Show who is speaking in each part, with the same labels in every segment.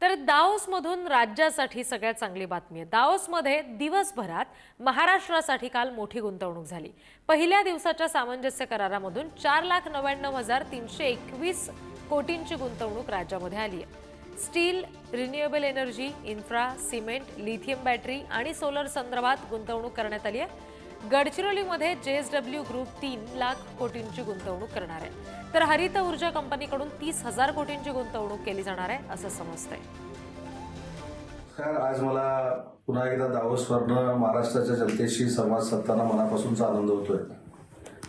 Speaker 1: तर दाओसमधून राज्यासाठी सगळ्यात चांगली बातमी आहे. दाओसमध्ये दिवसभरात महाराष्ट्रासाठी काल मोठी गुंतवणूक झाली. पहिल्या दिवसाच्या सामंजस्य करारामधून चार लाख नव्याण्णव हजार तीनशे एकवीस कोटींची गुंतवणूक राज्यामध्ये आली आहे. Steel renewable energy infra cement lithium battery आणि सोलर संदर्भात गुंतवणूक करण्यात आली आहे. गडचिरोलीमध्ये जेएसडब्ल्यू ग्रुप तीन लाख कोटींची गुंतवणूक करणार आहे. तर हरित ऊर्जा कंपनीकडून तीस हजार कोटींची गुंतवणूक केली जाणार आहे असं समजतंय.
Speaker 2: आज मला पुन्हा एकदा दावोसवरनं महाराष्ट्राच्या जनतेशी संवाद साधताना मनापासूनचा आनंद होतोय.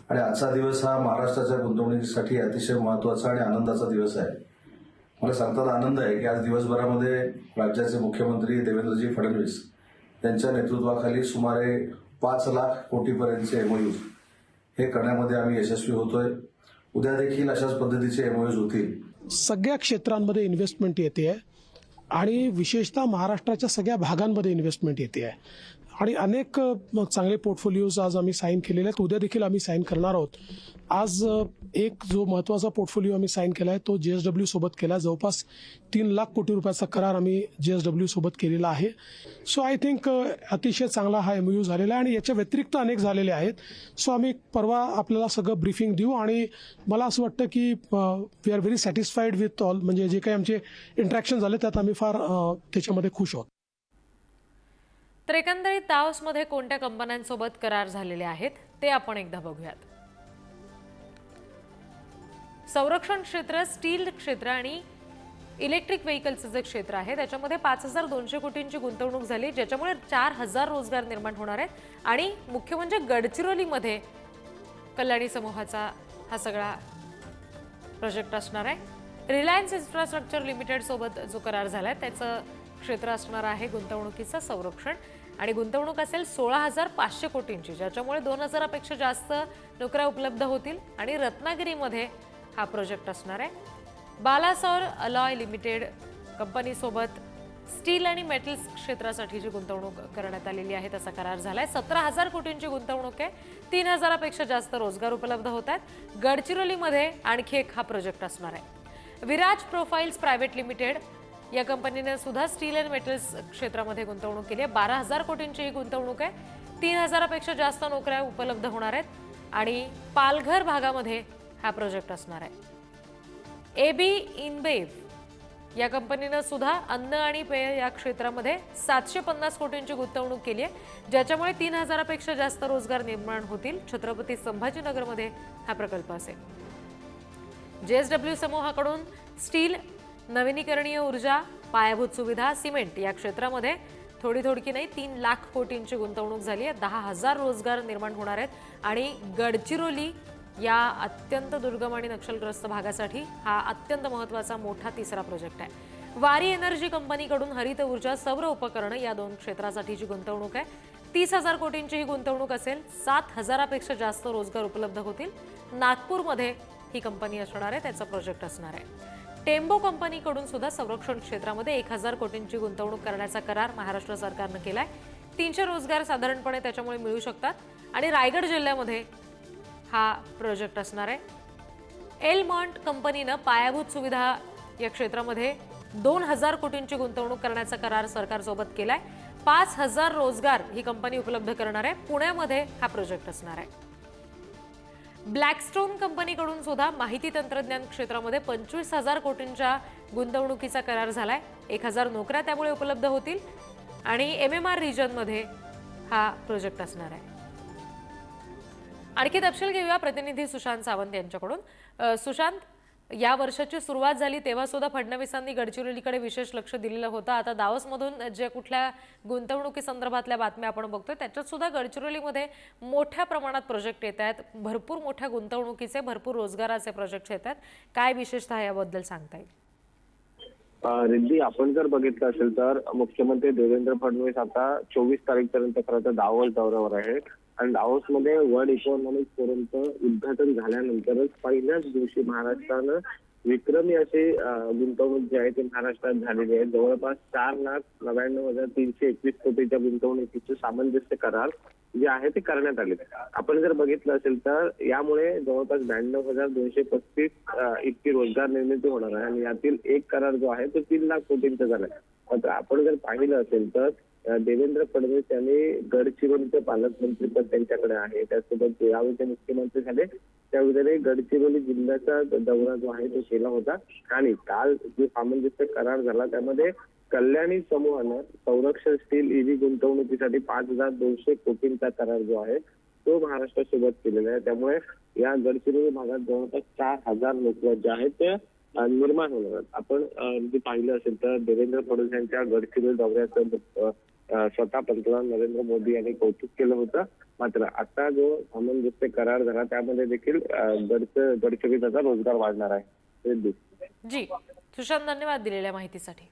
Speaker 2: आणि आजचा दिवस हा महाराष्ट्राच्या गुंतवणुकीसाठी अतिशय महत्त्वाचा आणि आनंदाचा दिवस आहे. मला सांगताना आनंद आहे की आज दिवसभरामध्ये राज्याचे मुख्यमंत्री देवेंद्रजी फडणवीस यांच्या नेतृत्वाखाली सुमारे पाच लाख कोटीपर्यंतचे एमओयूज हे करण्यामध्ये आम्ही यशस्वी होतोय. उद्या देखील अशाच पद्धतीचे एमओयूज होतील.
Speaker 3: सगळ्या क्षेत्रांमध्ये इन्व्हेस्टमेंट येते आहे आणि विशेषतः महाराष्ट्राच्या सगळ्या भागांमध्ये इन्व्हेस्टमेंट येते आहे आणि अनेक चांगले पोर्टफोलिओज आज आम्ही साईन केलेले आहेत. उद्या देखील आम्ही साईन करणार आहोत. आज एक जो महत्त्वाचा पोर्टफोलिओ आम्ही साईन केला आहे तो जे एस डब्ल्यू सोबत केला. आहे. जवळपास तीन लाख कोटी रुपयाचा करार आम्ही जे एस डब्ल्यू सोबत केलेला आहे. सो आय थिंक अतिशय चांगला हा एम यू झालेला आहे आणि याच्या व्यतिरिक्त अनेक झालेले आहेत. सो आम्ही परवा आपल्याला सगळं ब्रीफिंग देऊ आणि मला असं वाटतं की we are very satisfied with all म्हणजे जे काही आमचे इंट्रॅक्शन झाले त्यात आम्ही फार त्याच्यामध्ये खुश आहोत.
Speaker 1: तर एकंदरीत तावसमध्ये कोणत्या कंपन्यांसोबत करार झालेले आहेत ते आपण एकदा बघूयात. संरक्षण क्षेत्र स्टील क्षेत्र आणि इलेक्ट्रिक व्हेकल्सचं जे क्षेत्र आहे त्याच्यामध्ये पाच हजार दोनशे कोटींची गुंतवणूक झाली ज्याच्यामुळे चार हजार रोजगार निर्माण होणार आहेत. आणि मुख्य म्हणजे गडचिरोलीमध्ये कल्याणी समूहाचा हा सगळा प्रोजेक्ट असणार आहे. रिलायन्स इन्फ्रास्ट्रक्चर लिमिटेड सोबत जो करार झाला आहे त्याचं क्षेत्र असणार आहे गुंतवणुकीचं संरक्षण. आणि गुंतवणूक असेल सोळा हजार पाचशे कोटींची ज्याच्यामुळे दोन हजारापेक्षा जास्त नोकऱ्या उपलब्ध होतील आणि रत्नागिरीमध्ये हा प्रोजेक्ट असणार आहे. बालासौर अलॉय लिमिटेड कंपनीसोबत स्टील आणि मेटल्स क्षेत्रासाठी जी गुंतवणूक करण्यात आलेली आहे त्याचा करार झालाय. सतरा हजार कोटींची गुंतवणूक आहे. तीन हजारापेक्षा जास्त रोजगार उपलब्ध होत आहेत. गडचिरोलीमध्ये आणखी एक हा प्रोजेक्ट असणार आहे. विराज प्रोफाईल्स प्रायव्हेट लिमिटेड या कंपनीने सुद्धा स्टील अँड मेटल्स क्षेत्रामध्ये गुंतवणूक केली आहे. बारा हजार कोटींची ही गुंतवणूक आहे. तीन हजारापेक्षा जास्त नोकऱ्या उपलब्ध होणार आहेत आणि पालघर भागामध्ये हा प्रोजेक्ट असणार आहे. ए बी इनबेव या कंपनीनं सुद्धा अन्न आणि पेय या क्षेत्रामध्ये सातशे पन्नास कोटींची गुंतवणूक केली आहे ज्याच्यामुळे तीन हजारापेक्षा जास्त रोजगार निर्माण होतील. छत्रपती संभाजीनगरमध्ये हा प्रकल्प असेल. जेएसडब्ल्यू समूहाकडून स्टील नवीनीकरणीय ऊर्जा पायाभूत सुविधा सिमेंट या क्षेत्रामध्ये थोडी थोडकी नाही तीन लाख कोटींची गुंतवणूक झाली आहे. दहा हजार रोजगार निर्माण होणार आहेत. आणि गडचिरोली या अत्यंत दुर्गम आणि नक्षलग्रस्त भागासाठी हा अत्यंत महत्त्वाचा मोठा तिसरा प्रोजेक्ट आहे. वारी एनर्जी कंपनीकडून हरित ऊर्जा सौर उपकरणं या दोन क्षेत्रासाठीची गुंतवणूक आहे तीस हजार कोटींची ही गुंतवणूक असेल सात हजारापेक्षा जास्त रोजगार उपलब्ध होतील. नागपूरमध्ये ही कंपनी असणार आहे त्याचा प्रोजेक्ट असणार आहे. टेम्बो कंपनीकडून सुद्धा संरक्षण क्षेत्रामध्ये एक हजार कोटींची गुंतवणूक करण्याचा करार महाराष्ट्र सरकारनं केलाय. तीनशे रोजगार साधारणपणे त्याच्यामुळे मिळू शकतात. आणि रायगड जिल्ह्यामध्ये हा प्रोजेक्ट असणार आहे. एलमॉन्ट कंपनीनं पायाभूत सुविधा या क्षेत्रामध्ये दोन हजार कोटींची गुंतवणूक करण्याचा करार सरकारसोबत केलाय. पाच हजार रोजगार ही कंपनी उपलब्ध करणार आहे. पुण्यामध्ये हा प्रोजेक्ट असणार आहे. ब्लॅकस्टोन कंपनीकडून सुद्धा माहिती तंत्रज्ञान क्षेत्रामध्ये पंचवीस हजार कोटींच्या गुंतवणुकीचा करार झालाय. एक हजार नोकऱ्या त्यामुळे उपलब्ध होतील आणि एम एम आर रिजनमध्ये हा प्रोजेक्ट असणार आहे. आणखी तपशील घेऊया प्रतिनिधी सुशांत सावंत यांच्याकडून. सुशांत या वर्षाची सुरुवात झाली तेव्हा सुद्धा फडणवीसांनी गडचिरोलीकडे विशेष लक्ष दिलेलं होतं. आता दावसमधून जे कुठल्या गुंतवणुकी संदर्भातल्या बातम्या आपण बघतोय त्याच्यात सुद्धा गडचिरोलीमध्ये मोठ्या प्रमाणात प्रोजेक्ट येत आहेत. भरपूर मोठ्या गुंतवणुकीचे भरपूर रोजगाराचे प्रोजेक्ट येत आहेत. काय विशेषतः याबद्दल सांगता येईल?
Speaker 4: रिद्धी आपण जर बघितलं असेल तर मुख्यमंत्री देवेंद्र फडणवीस आता चोवीस तारीख पर्यंत खरं तर दावोस दौऱ्यावर आहेत. आणि दावोसमध्ये वर्ल्ड इकॉनॉमिक फोरमचं उद्घाटन झाल्यानंतरच पहिल्याच दिवशी महाराष्ट्रानं विक्रमी अशी गुंतवणूक जी आहे ती महाराष्ट्रात झालेली आहे. जवळपास चार लाख नव्याण्णव हजार तीनशे एकवीस कोटीच्या गुंतवणुकीचे सामंजस्य करार जे आहे ते करण्यात आले आपण जर बघितलं असेल तर यामुळे जवळपास ब्याण्णव हजार दोनशे पस्तीस इतकी रोजगार निर्मिती होणार आहे. आणि यातील एक करार जो आहे तो तीन लाख कोटींचा झाला आहे. मात्र आपण जर पाहिलं असेल तर देवेंद्र फडणवीस यांनी गडचिरोलीचे पालकमंत्रीपद त्यांच्याकडे आहे. त्यासोबत यावेळी मुख्यमंत्री झाले. त्यावेळी गडचिरोली जिल्ह्याचा दौरा जो आहे तो केला होता. आणि काल जो सामंजस्य करार झाला त्यामध्ये कल्याणी समूहानं संरक्षण स्टील ईव्ही गुंतवणुकीसाठी पाच हजार दोनशे कोटींचा करार जो आहे तो महाराष्ट्रासोबत केलेला आहे. त्यामुळे या गडचिरोली भागात जवळपास चार हजार लोक जे आहेत ते निर्माण होणार. आहेत आपण जे पाहिलं असेल तर देवेंद्र फडणवीस यांच्या गडचिरोली दौऱ्याचं स्वतः पंतप्रधान नरेंद्र मोदी यांनी कौतुक केलं होतं. मात्र आता जो सामंजस्य करार झाला त्यामध्ये देखील गडचिरोलीचा रोजगार वाढणार आहे.
Speaker 1: जी. सुशांत धन्यवाद दिलेल्या माहितीसाठी.